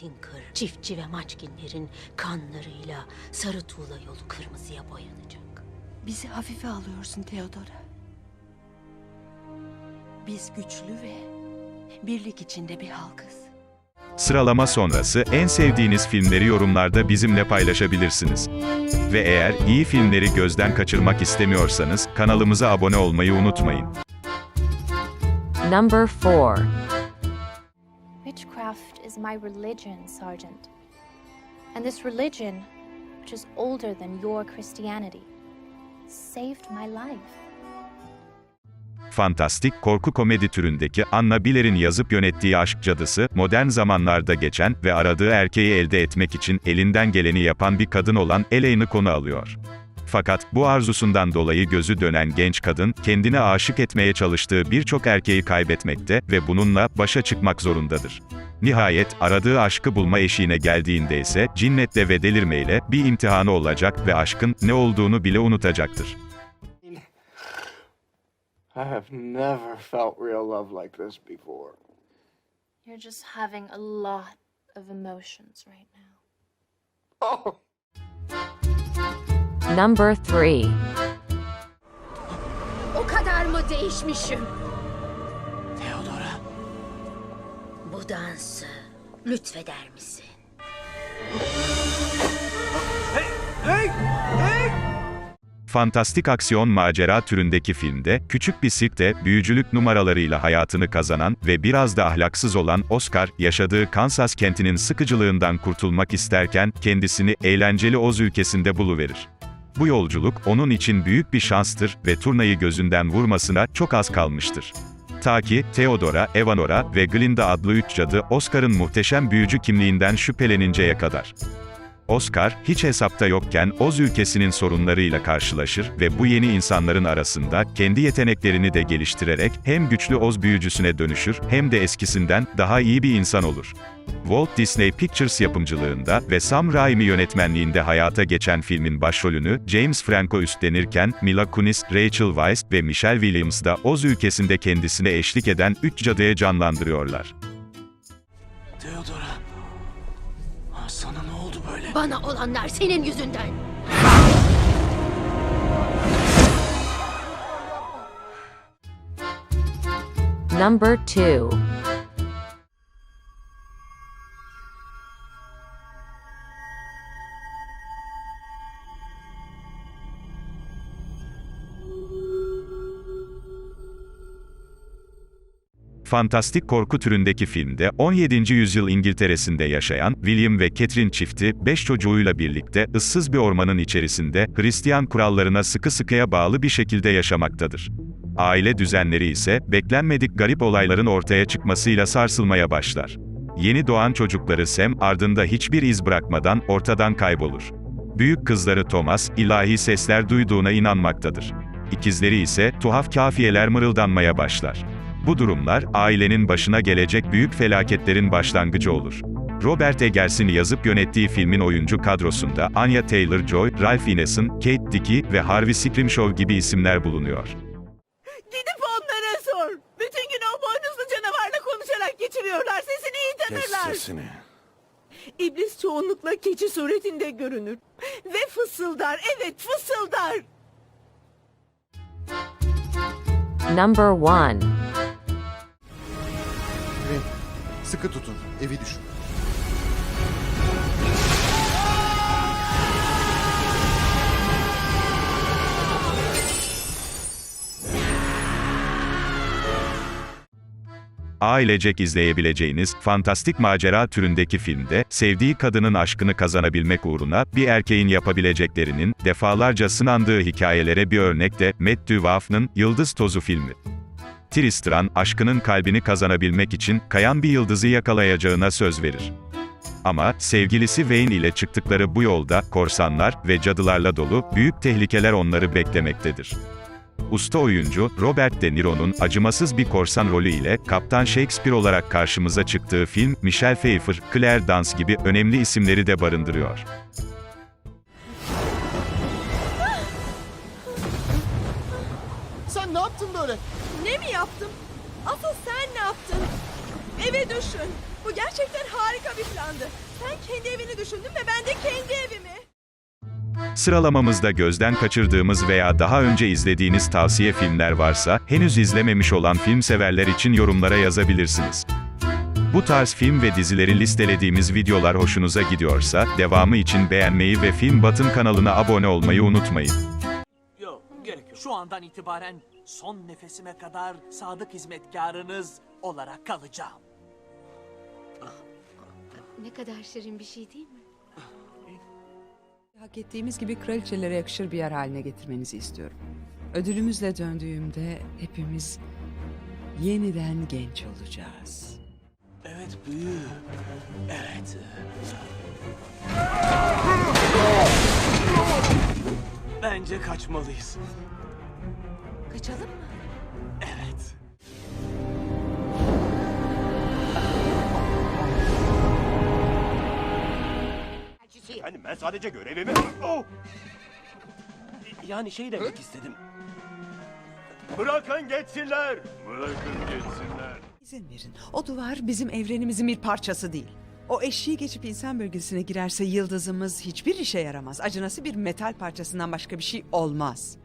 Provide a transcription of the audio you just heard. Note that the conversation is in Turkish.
Tinker, çiftçi ve maçkinlerin kanlarıyla sarı tuğla yolu kırmızıya boyanacak. Bizi hafife alıyorsun Theodora. Biz güçlü ve birlik içinde bir halkız. Sıralama sonrası en sevdiğiniz filmleri yorumlarda bizimle paylaşabilirsiniz. Ve eğer iyi filmleri gözden kaçırmak istemiyorsanız kanalımıza abone olmayı unutmayın. Number 4. Witchcraft is my religion, Sergeant. And this religion, which is older than your Christianity, saved my life. Fantastik korku komedi türündeki Anna Biller'in yazıp yönettiği Aşk Cadısı, modern zamanlarda geçen ve aradığı erkeği elde etmek için elinden geleni yapan bir kadın olan Elaine'i konu alıyor. Fakat bu arzusundan dolayı gözü dönen genç kadın, kendine aşık etmeye çalıştığı birçok erkeği kaybetmekte ve bununla başa çıkmak zorundadır. Nihayet, aradığı aşkı bulma eşiğine geldiğinde ise, cinnetle ve delirmeyle bir imtihanı olacak ve aşkın ne olduğunu bile unutacaktır. I have never felt real love like this before. You're just having a lot of emotions right now. Oh! Number 3. O kadar mı değişmişim? Bu dansı lütfeder misin? Fantastik aksiyon macera türündeki filmde, küçük bir sirkte büyücülük numaralarıyla hayatını kazanan ve biraz da ahlaksız olan Oscar, yaşadığı Kansas kentinin sıkıcılığından kurtulmak isterken, kendisini eğlenceli Oz ülkesinde buluverir. Bu yolculuk, onun için büyük bir şanstır ve turnayı gözünden vurmasına çok az kalmıştır. Ta ki, Theodora, Evanora ve Glinda adlı üç cadı, Oscar'ın muhteşem büyücü kimliğinden şüpheleninceye kadar. Oscar, hiç hesapta yokken Oz ülkesinin sorunlarıyla karşılaşır ve bu yeni insanların arasında kendi yeteneklerini de geliştirerek hem güçlü Oz büyücüsüne dönüşür hem de eskisinden daha iyi bir insan olur. Walt Disney Pictures yapımcılığında ve Sam Raimi yönetmenliğinde hayata geçen filmin başrolünü James Franco üstlenirken Mila Kunis, Rachel Weisz ve Michelle Williams da Oz ülkesinde kendisine eşlik eden üç cadıya canlandırıyorlar. Theodora. Bana olanlar senin yüzünden. Number 2. Fantastik korku türündeki filmde 17. yüzyıl İngiltere'sinde yaşayan William ve Catherine çifti 5 çocuğuyla birlikte ıssız bir ormanın içerisinde Hristiyan kurallarına sıkı sıkıya bağlı bir şekilde yaşamaktadır. Aile düzenleri ise beklenmedik garip olayların ortaya çıkmasıyla sarsılmaya başlar. Yeni doğan çocukları Sam ardında hiçbir iz bırakmadan ortadan kaybolur. Büyük kızları Thomas, ilahi sesler duyduğuna inanmaktadır. İkizleri ise tuhaf kafiyeler mırıldanmaya başlar. Bu durumlar, ailenin başına gelecek büyük felaketlerin başlangıcı olur. Robert Eggers'in yazıp yönettiği filmin oyuncu kadrosunda Anya Taylor-Joy, Ralph Ineson, Kate Dickey ve Harvey Scrimshaw gibi isimler bulunuyor. Gidip onlara sor. Bütün gün o boynuzlu canavarla konuşarak geçiriyorlar. Sesini iyi tanırlar. sesini. İblis çoğunlukla keçi suretinde görünür. Ve fısıldar. Evet fısıldar. Number 1. sıkı tutun. Evi düşün. Ailecek izleyebileceğiniz, fantastik macera türündeki filmde, sevdiği kadının aşkını kazanabilmek uğruna, bir erkeğin yapabileceklerinin, defalarca sınandığı hikayelere bir örnek de, Matthew Vaughn Yıldız Tozu filmi. Tristran, aşkının kalbini kazanabilmek için, kayan bir yıldızı yakalayacağına söz verir. Ama, sevgilisi Wayne ile çıktıkları bu yolda, korsanlar ve cadılarla dolu, büyük tehlikeler onları beklemektedir. Usta oyuncu, Robert De Niro'nun acımasız bir korsan rolü ile Kaptan Shakespeare olarak karşımıza çıktığı film, Michelle Pfeiffer, Claire Danes gibi önemli isimleri de barındırıyor. Yaptın böyle? Ne mi yaptım? Asıl sen ne yaptın? Eve düşün. Bu gerçekten harika bir plandı. Sen kendi evini düşündün ve ben de kendi evimi. Sıralamamızda gözden kaçırdığımız veya daha önce izlediğiniz tavsiye filmler varsa, henüz izlememiş olan film severler için yorumlara yazabilirsiniz. Bu tarz film ve dizileri listelediğimiz videolar hoşunuza gidiyorsa, devamı için beğenmeyi ve Film Batın kanalına abone olmayı unutmayın. Şu andan itibaren son nefesime kadar sadık hizmetkarınız olarak kalacağım. Ne kadar şirin bir şey değil mi? Hak ettiğimiz gibi kraliçelere yakışır bir yer haline getirmenizi istiyorum. Ödülümüzle döndüğümde hepimiz yeniden genç olacağız. Evet büyü. Evet. Bence kaçmalıyız. Kaçalım mı? Evet. Yani ben sadece görevimi... Oh! Yani şey demek istedim. Bırakın geçsinler. Bırakın geçsinler. İzin verin. O duvar bizim evrenimizin bir parçası değil. O eşiği geçip insan bölgesine girerse yıldızımız hiçbir işe yaramaz. Acınası bir metal parçasından başka bir şey olmaz.